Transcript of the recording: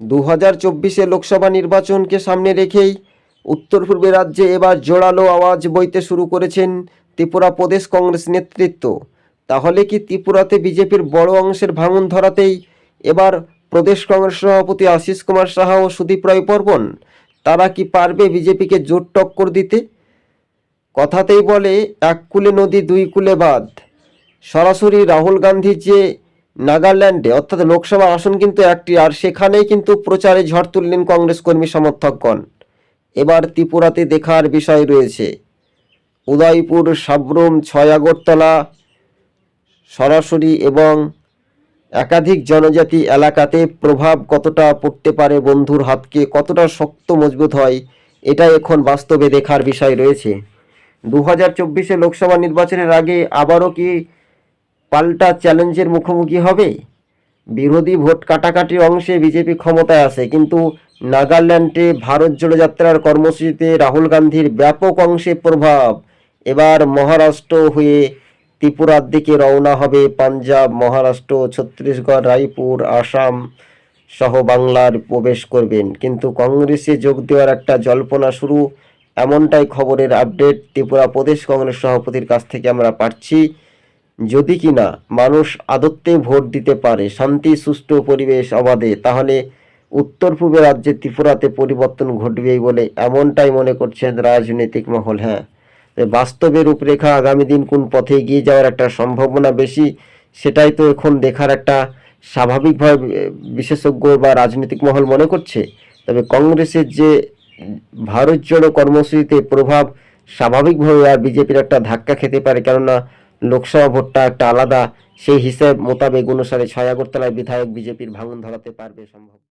দু হাজার চব্বিশে লোকসভা নির্বাচনকে সামনে রেখেই উত্তর পূর্বে রাজ্যে এবার জোরালো আওয়াজ বইতে শুরু করেছেন ত্রিপুরা প্রদেশ কংগ্রেস নেতৃত্ব। তাহলে কি ত্রিপুরাতে বিজেপির বড় অংশের ভাঙন ধরাতেই এবার প্রদেশ কংগ্রেস সভাপতি আশিস কুমার সাহা ও সুদীপ রায় বর্মন তারা কি পারবে বিজেপিকে জোর টক্কর দিতে? কথাতেই বলে, এক কুলে নদী, দুই কুলে বাঁধ। সরাসরি রাহুল গান্ধীর যে নাগাল্যান্ডে, অর্থাৎ লোকসভা আসন কিন্তু একটি, আর সেখানেই কিন্তু প্রচারে ঝড় তুললেন কংগ্রেস কর্মী সমর্থকগণ। এবার ত্রিপুরাতে দেখার বিষয় রয়েছে। উদয়পুর, সাবরুম ছয় আগরতলা সরাসরি এবং একাধিক জনজাতি এলাকাতে প্রভাব কতটা পড়তে পারে বন্ধুর হাতকে, কতটা শক্ত মজবুত হয় এটা এখন বাস্তবে দেখার বিষয় রয়েছে। দু হাজার লোকসভা নির্বাচনের আগে আবারও কি পাল্টা চ্যালেঞ্জের মুখোমুখি হবে? বিরোধী ভোট কাটাকাটির অংশে বিজেপি ক্ষমতায় আসে কিন্তু নাগাল্যান্ডে ভারত জোড়ো যাত্রার কর্মসূচিতে রাহুল গান্ধীর ব্যাপক অংশে প্রভাব। এবার মহারাষ্ট্র হয়ে ত্রিপুরার দিকে রওনা হবে পাঞ্জাব, মহারাষ্ট্র, ছত্তিশগড়, রায়পুর, আসাম সহ বাংলার প্রবেশ করবেন। কিন্তু কংগ্রেসে যোগ দেওয়ার একটা জল্পনা শুরু, এমনটাই খবরের আপডেট ত্রিপুরা প্রদেশ কংগ্রেস সভাপতির কাছ থেকে আমরা পাচ্ছি। যদি কিনা মানুষ আদত্তে ভোট দিতে পারে, শান্তি, সুষ্ঠু পরিবেশ অবাধে, তাহলে উত্তর পূর্বে রাজ্যে ত্রিপুরাতে পরিবর্তন ঘটবেই বলে এমনটাই মনে করছেন রাজনৈতিক মহল হ্যাঁ। বাস্তবে রূপরেখা আগামী দিন কোন পথে এগিয়ে যাওয়ার একটা সম্ভাবনা বেশি, সেটাই তো এখন দেখার একটা স্বাভাবিকভাবে বিশেষজ্ঞ বা রাজনৈতিক মহল মনে করছে। তবে কংগ্রেসের যে ভারত জোড়ো কর্মসূচিতে প্রভাব স্বাভাবিকভাবে আর বিজেপির একটা ধাক্কা খেতে পারে, কেননা লোকসভা ভোটটা একটা আলাদা, সেই হিসেব মোতাবেক অনুসারে ছয় আগরতলায় বিধায়ক বিজেপির ভাঙন ধরাতে পারবে সম্ভব।